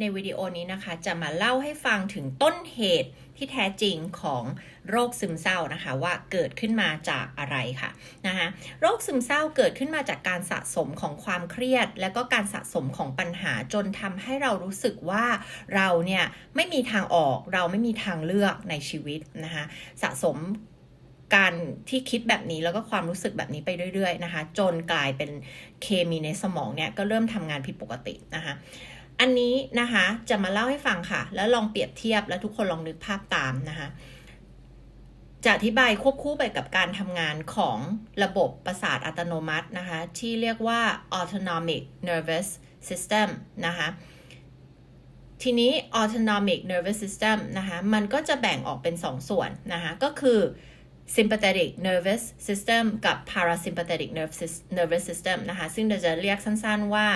ในวิดีโอนี้นะคะ จะมาเล่าให้ฟังถึงต้นเหตุที่แท้จริงของโรคซึมเศร้านะคะ ว่าเกิดขึ้นมาจากอะไรค่ะนะคะโรคซึมเศร้าเกิดขึ้นมาจากการสะสมของความเครียด และก็การสะสมของปัญหาจนทำให้เรารู้สึกว่าเราเนี่ยไม่มีทางออกเราไม่มีทางเลือกในชีวิตนะคะสะสมการที่คิดแบบนี้แล้วก็ความรู้สึกแบบนี้ไปเรื่อย ๆ นะคะ จนกลายเป็นเคมีในสมองเนี่ยก็เริ่มทำงานผิดปกตินะคะ อันนี้นะคะจะมาเล่าให้ฟังค่ะ แล้วลองเปรียบเทียบแล้วทุกคนลองนึกภาพตามนะคะจะอธิบายควบคู่ไปกับการทำงานของระบบประสาทอัตโนมัตินะคะ ที่เรียกว่า autonomic nervous system นะคะทีนี้ autonomic nervous system นะคะมันก็จะแบ่งออกเป็น 2ส่วนนะคะก็คือ sympathetic nervous system กับ parasympathetic nervous system นะคะซึ่งเราจะเรียกสั้นๆว่า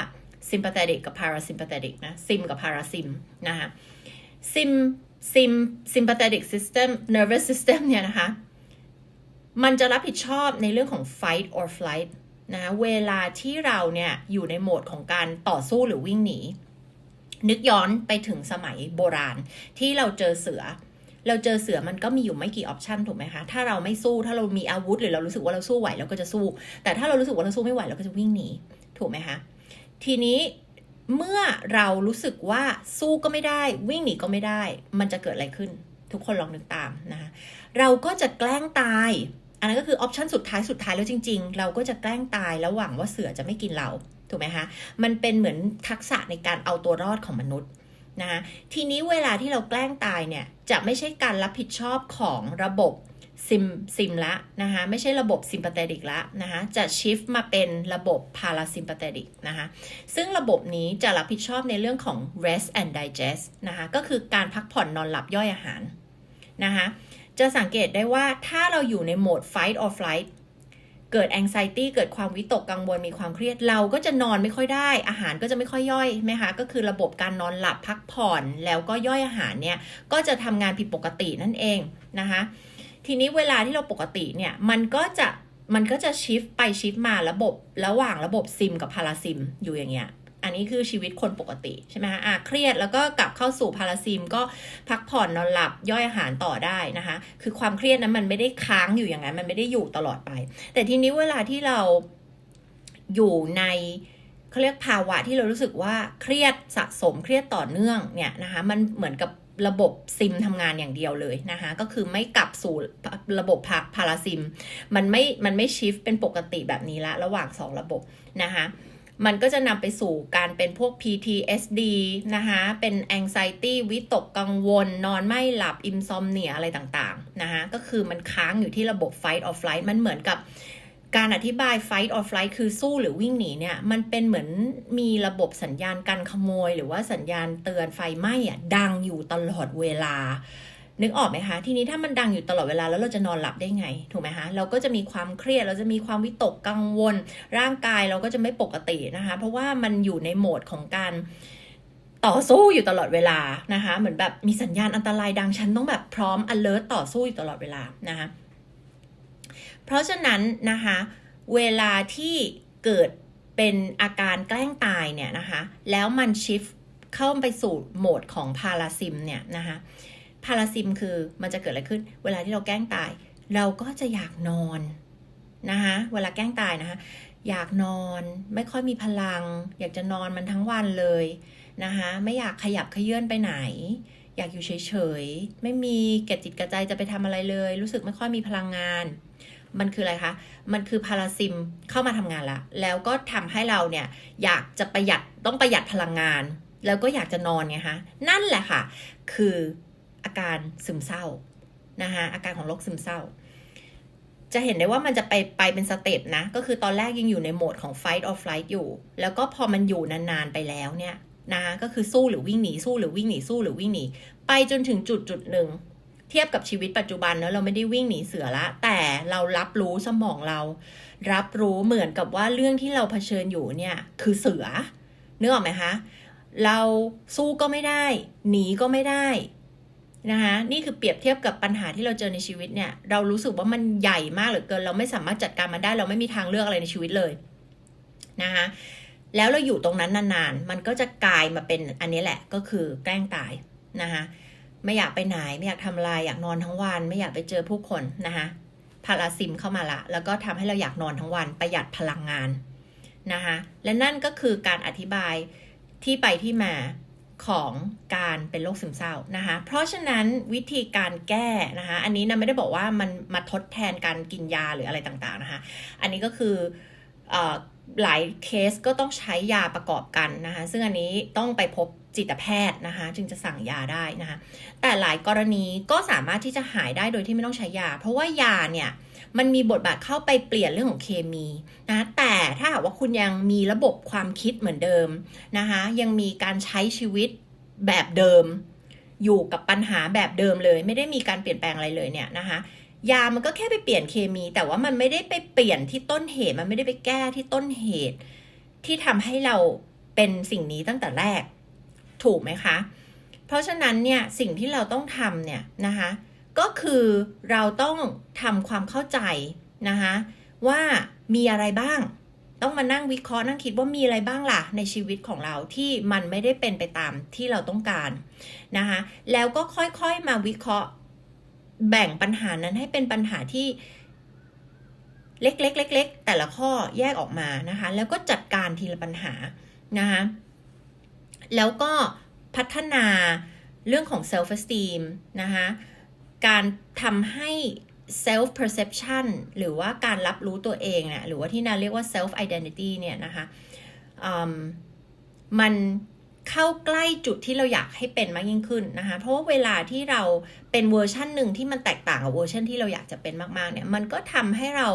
sympathetic กับ parasympathetic นะ sim กับ parasym นะคะ sim sim sympathetic system nervous system เนี่ยนะคะ มันจะรับผิดชอบในเรื่องของ fight or flight นะเวลาที่เราเนี่ยอยู่ในโหมดของการต่อสู้หรือวิ่งหนี นึกย้อนไปถึงสมัยโบราณที่เราเจอเสือ เราเจอเสือมันก็มีอยู่ไม่กี่ออปชันถูกไหมคะ ถ้าเราไม่สู้ถ้าเรามีอาวุธหรือเรารู้สึกว่าเราสู้ไหวเราก็จะสู้ แต่ถ้าเรารู้สึกว่าเราสู้ไม่ไหวเราก็จะวิ่งหนีถูกไหมคะ ทีนี้เมื่อเรารู้สึกว่าสู้ก็ไม่ได้วิ่งหนีก็ไม่ได้ มันจะเกิดอะไรขึ้น ทุกคนลองนึกตามนะคะเราก็จะแกล้งตาย อันนั้นก็คือออปชันสุดท้ายสุดท้ายแล้วจริง ๆ เราก็จะแกล้งตายแล้วหวังว่าเสือจะไม่กินเราถูกไหมคะมันเป็นเหมือนทักษะในการเอาตัวรอดของมนุษย์นะคะทีนี้เวลาที่เราแกล้งตายเนี่ยจะไม่ใช่การรับผิดชอบของระบบ ซิมซิมละนะคะไม่ใช่ระบบซิม p a เ e ติกละนะคะจะชิฟมาเป็นระบบพาราซิม p a เ e ติกนะคะซึ่งระบบนี้จะรับผิดชอบในเรื่องของ rest and digest นะคะก็คือการพักผ่อนนอนหลับย่อยอาหารนะคะจะสังเกตได้ว่าถ้าเราอยู่ในโหมด fight or flight เกิด anxiety เกิดความวิตกกังวลมีความเครียดเราก็จะนอนไม่ค่อยได้ อาหารก็จะไม่ค่อยย่อยไหมคะก็คือระบบการนอนหลับพักผ่อนแล้วก็ย่อยอาหารเนี่ยก็จะทำงานผิดปกตินั่นเองนะคะ ทีนี้เวลาที่เราปกติเนี่ยมันก็จะมันก็จะชิฟไปชิฟมาระบบระหว่างระบบซิมกับพาราซิมอยู่อย่างเงี้ยอันนี้คือชีวิตคนปกติใช่ไหมคะอะเครียดแล้วก็กลับเข้าสู่พาราซิมก็พักผ่อนนอนหลับย่อยอาหารต่อได้นะคะ คือความเครียดนั้นมันไม่ได้ค้างอยู่อย่างนั้น มันไม่ได้อยู่ตลอดไป แต่ทีนี้เวลาที่เราอยู่ในเขาเรียกภาวะที่เรารู้สึกว่าเครียดสะสมเครียดต่อเนื่องเนี่ยนะคะ มันเหมือนกับ ระบบซิมทำงานอย่างเดียวเลยนะคะ ก็คือไม่กลับสู่ระบบพาราซิม มันไม่ มันไม่ชิฟเป็นปกติแบบนี้ละระหว่างสองระบบนะคะมันก็จะนำไปสู่การเป็นพวก PTSD นะคะ เป็น anxiety วิตกกังวล นอนไม่หลับ insomnia อะไรต่างๆ นะคะ ก็คือมันค้างอยู่ที่ระบบ fight or flight มันเหมือนกับ การอธิบาย fight or flight คือสู้หรือวิ่งหนีเนี่ย มันเป็นเหมือนมีระบบสัญญาณการขโมย หรือว่าสัญญาณเตือนไฟไหม้อะดังอยู่ตลอดเวลา นึกออกไหมคะ ทีนี้ถ้ามันดังอยู่ตลอดเวลาแล้วเราจะนอนหลับได้ไง ถูกไหมคะ เราก็จะมีความเครียด เราจะมีความวิตกกังวล ร่างกายเราก็จะไม่ปกตินะคะ เพราะว่ามันอยู่ในโหมดของการต่อสู้อยู่ตลอดเวลานะคะ เหมือนแบบมีสัญญาณอันตรายดังฉันต้องแบบพร้อม alert ต่อสู้อยู่ตลอดเวลานะคะ เพราะฉะนั้นนะคะเวลาที่เกิดเป็นอาการแกล้งตายเนี่ยนะคะแล้วมันชิฟเข้าไปสู่โหมดของพาราซิมเนี่ยนะคะพาราซิมคือมันจะเกิดอะไรขึ้น เวลาที่เราแกล้งตาย เราก็จะอยากนอนนะคะเวลาแกล้งตายนะคะอยากนอนไม่ค่อยมีพลัง อยากจะนอนมันทั้งวันเลยนะคะไม่อยากขยับขยื่นไปไหน อยากอยู่เฉยๆ ไม่มีเกจิตกระใจจะไปทำอะไรเลย รู้สึกไม่ค่อยมีพลังงาน มันคืออะไรคะ มันคือพาราซิมเข้ามาทำงานละแล้วก็ทำให้เราเนี่ยอยากจะประหยัดต้องประหยัดพลังงาน แล้วก็อยากจะนอนไงคะนั่นแหละค่ะ คืออาการซึมเศร้านะคะอาการของโรคซึมเศร้า จะเห็นได้ว่ามันจะไปไปเป็นสเต็ปนะ ก็คือตอนแรกยังอยู่ในโหมดของ fight or flight อยู่ แล้วก็พอมันอยู่นานๆไปแล้วเนี่ยนะคะก็คือสู้หรือวิ่งหนีสู้หรือวิ่งหนีสู้หรือวิ่งหนีไปจนถึงจุดจุดหนึ่ง เทียบกับชีวิตปัจจุบันเนอะเราไม่ได้วิ่งหนีเสือละ แต่เรารับรู้สมองเรา รับรู้เหมือนกับว่าเรื่องที่เราเผชิญอยู่เนี่ยคือเสือนึกออกไหมคะเราสู้ก็ไม่ได้ หนีก็ไม่ได้นะคะนี่คือเปรียบเทียบกับปัญหาที่เราเจอในชีวิตเนี่ยเรารู้สึกว่ามันใหญ่มากเหลือเกิน เราไม่สามารถจัดการมันได้ เราไม่มีทางเลือกอะไรในชีวิตเลยนะคะแล้วเราอยู่ตรงนั้นนานๆ มันก็จะกลายมาเป็นอันนี้แหละก็คือแกล้งตายนะคะ ไม่อยากไปไหนไม่อยากทำอะไรอยากนอนทั้งวัน ไม่อยากไปเจอผู้คนนะคะพาราซิมเข้ามาละ แล้วก็ทำให้เราอยากนอนทั้งวันประหยัดพลังงานนะคะและนั่นก็คือการอธิบายที่ไปที่มาของการเป็นโรคซึมเศร้านะคะเพราะฉะนั้นวิธีการแก้นะคะอันนี้นะไม่ได้บอกว่ามันมาทดแทนการกินยาหรืออะไรต่างๆนะคะอันนี้ก็คืออหลายเคสก็ต้องใช้ยาประกอบกันนะคะซึ่งอันนี้ต้องไปพบ จิตแพทย์นะคะจึงจะสั่งยาได้นะคะแต่หลายกรณีก็สามารถที่จะหายได้โดยที่ไม่ต้องใช้ยา เพราะว่ายาเนี่ยมันมีบทบาทเข้าไปเปลี่ยนเรื่องของเคมีนะแต่ถ้าหากว่าคุณยังมีระบบความคิดเหมือนเดิมนะคะยังมีการใช้ชีวิตแบบเดิม อยู่กับปัญหาแบบเดิมเลย ไม่ได้มีการเปลี่ยนแปลงอะไรเลยเนี่ยนะคะยามันก็แค่ไปเปลี่ยนเคมี แต่ว่ามันไม่ได้ไปเปลี่ยนที่ต้นเหตุมันไม่ได้ไปแก้ที่ต้นเหตุ ที่ทำให้เราเป็นสิ่งนี้ตั้งแต่แรก ถูกไหมคะ เพราะฉะนั้นเนี่ยสิ่งที่เราต้องทำเนี่ยนะคะก็คือเราต้องทำความเข้าใจนะคะว่ามีอะไรบ้าง ต้องมานั่งวิเคราะห์นั่งคิดว่ามีอะไรบ้างล่ะในชีวิตของเราที่มันไม่ได้เป็นไปตามที่เราต้องการนะคะแล้วก็ค่อยๆมาวิเคราะห์แบ่งปัญหานั้นให้เป็นปัญหาที่เล็กๆเล็กๆแต่ละข้อแยกออกมานะคะ แล้วก็จัดการทีละปัญหานะคะ แล้วก็พัฒนาเรื่องของ self esteem นะคะการทำให้ self perception หรือว่าการรับรู้ตัวเองเนี่ยหรือว่าที่นาเรียกว่า self identity เนี่ยนะคะมันเข้าใกล้จุดที่เราอยากให้เป็นมากยิ่งขึ้นนะคะ เพราะว่าเวลาที่เราเป็นเวอร์ชันหนึ่งที่มันแตกต่างกับเวอร์ชันที่เราอยากจะเป็นมาก ๆ เนี่ย มันก็ทำให้เรา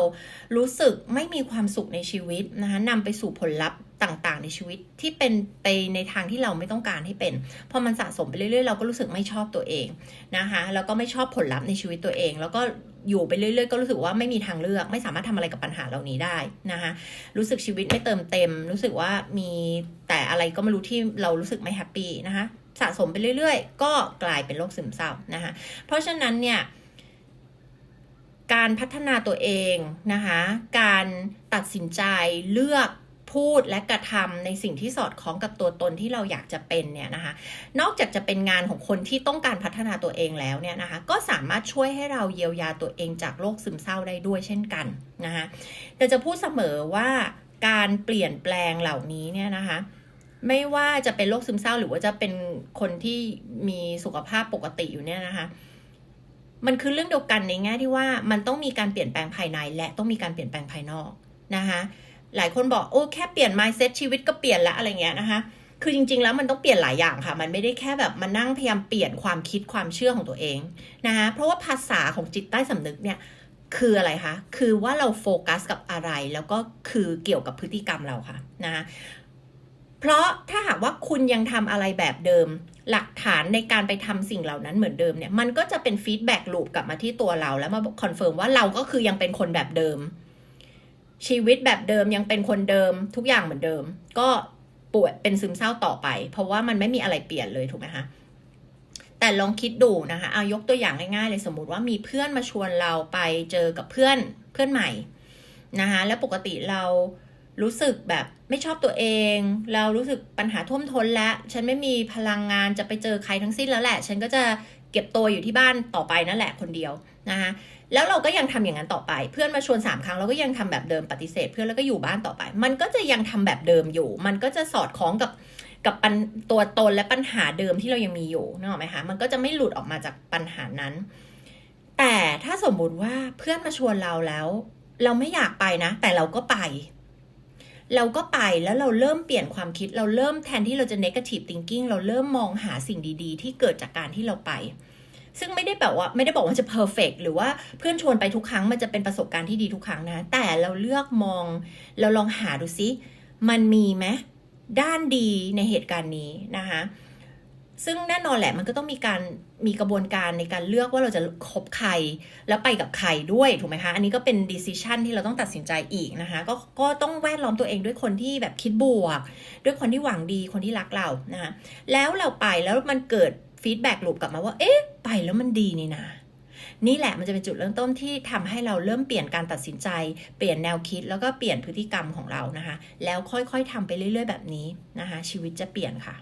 รู้สึกไม่มีความสุขในชีวิตนะคะนำไปสู่ผลลัพธ์ ต่างๆ ในชีวิตที่เป็นไปในทางที่เราไม่ต้องการให้เป็น พอมันสะสมไปเรื่อยๆ เราก็รู้สึกไม่ชอบตัวเองนะคะแล้วก็ไม่ชอบผลลัพธ์ในชีวิตตัวเอง แล้วก็อยู่ไปเรื่อยๆ ก็รู้สึกว่าไม่มีทางเลือกไม่สามารถทำอะไรกับปัญหาเหล่านี้ได้นะคะรู้สึกชีวิตไม่เติมเต็ม รู้สึกว่ามีแต่อะไรก็ไม่รู้ที่เรารู้สึกไม่แฮปปี้นะคะสะสมไปเรื่อยๆ ก็กลายเป็นโรคซึมเศร้านะคะเพราะฉะนั้นเนี่ยการพัฒนาตัวเองนะคะการตัดสินใจเลือก พูดและกระทำในสิ่งที่สอดคล้องกับตัวตนที่เราอยากจะเป็นเนี่ยนะคะ นอกจากจะเป็นงานของคนที่ต้องการพัฒนาตัวเองแล้วเนี่ยนะคะ ก็สามารถช่วยให้เราเยียวยาตัวเองจากโรคซึมเศร้าได้ด้วยเช่นกันนะคะแต่จะพูดเสมอว่าการเปลี่ยนแปลงเหล่านี้เนี่ยนะคะไม่ว่าจะเป็นโรคซึมเศร้าหรือว่าจะเป็นคนที่มีสุขภาพปกติอยู่เนี่ยนะคะ มันคือเรื่องเดียวกันในแง่ที่ว่ามันต้องมีการเปลี่ยนแปลงภายในและต้องมีการเปลี่ยนแปลงภายนอกนะคะ หลายคนบอกโอ้แค่เปลี่ยน mindset ชีวิตก็เปลี่ยนแล้วอะไรเงี้ยนะคะคือจริง ๆ แล้วมันต้องเปลี่ยนหลายอย่างค่ะ มันไม่ได้แค่แบบมานั่งพยายามเปลี่ยนความคิดความเชื่อของตัวเองนะคะเพราะว่าภาษาของจิตใต้สำนึกเนี่ยคืออะไรคะ คือว่าเราโฟกัสกับอะไรแล้วก็คือเกี่ยวกับพฤติกรรมเราค่ะนะคะเพราะถ้าหากว่าคุณยังทำอะไรแบบเดิม หลักฐานในการไปทำสิ่งเหล่านั้นเหมือนเดิมเนี่ยมันก็จะเป็นฟีดแบ็กลูปกลับมาที่ตัวเราแล้วมาคอนเฟิร์มว่าเราก็คือยังเป็นคนแบบเดิม ชีวิตแบบเดิมยังเป็นคนเดิมทุกอย่างเหมือนเดิม ก็ป่วยเป็นซึมเศร้าต่อไป เพราะว่ามันไม่มีอะไรเปลี่ยนเลยถูกไหมคะแต่ลองคิดดูนะคะเอายกตัวอย่างง่ายๆเลยสมมติว่ามีเพื่อนมาชวนเราไปเจอกับเพื่อนเพื่อนใหม่นะคะแล้วปกติเรารู้สึกแบบไม่ชอบตัวเอง เรารู้สึกปัญหาท่วมท้นแล้ว ฉันไม่มีพลังงานจะไปเจอใครทั้งสิ้นแล้วแหละ ฉันก็จะเก็บตัวอยู่ที่บ้านต่อไปนั่นแหละคนเดียว นะคะแล้วเราก็ยังทำอย่างนั้นต่อไป เพื่อนมาชวนสามครั้งเราก็ยังทำแบบเดิมปฏิเสธ เพื่อนแล้วก็อยู่บ้านต่อไป มันก็จะยังทำแบบเดิมอยู่ มันก็จะสอดคล้องกับกับตัวตนและปัญหาเดิมที่เรายังมีอยู่นึกออกไหมคะมันก็จะไม่หลุดออกมาจากปัญหานั้น แต่ถ้าสมมุติว่าเพื่อนมาชวนเราแล้ว เราไม่อยากไปนะ แต่เราก็ไป เราก็ไปแล้วเราเริ่มเปลี่ยนความคิดเราเริ่มแทนที่เราจะ negative thinking เราเริ่มมองหาสิ่งดี ๆ ที่เกิดจากการที่เราไป ซึ่งไม่ได้แบบว่าไม่ได้บอกว่าจะเพอร์เฟกหรือว่าเพื่อนชวนไปทุกครั้งมันจะเป็นประสบการณ์ที่ดีทุกครั้งนะ แต่เราเลือกมอง เราลองหาดูซิ มันมีไหมด้านดีในเหตุการณ์นี้นะคะซึ่งแน่นอนแหละมันก็ต้องมีการมีกระบวนการในการเลือกว่าเราจะคบใคร แล้วไปกับใครด้วยถูกไหมคะ อันนี้ก็เป็นดีซิชันที่เราต้องตัดสินใจอีกนะคะก็ก็ต้องแวดล้อมตัวเองด้วยคนที่แบบคิดบวก ด้วยคนที่หวังดีคนที่รักเรานะคะแล้วเราไปแล้วมันเกิด ฟีดแบ็กลูปกลับมาว่า เอ๊ะ ไปแล้วมันดีนี่นะนี่แหละมันจะเป็นจุดเริ่มต้นที่ทำให้เราเริ่มเปลี่ยนการตัดสินใจ เปลี่ยนแนวคิดแล้วก็เปลี่ยนพฤติกรรมของเรานะคะ แล้วค่อยๆทำไปเรื่อย ๆ แบบนี้นะคะ ชีวิตจะเปลี่ยนค่ะ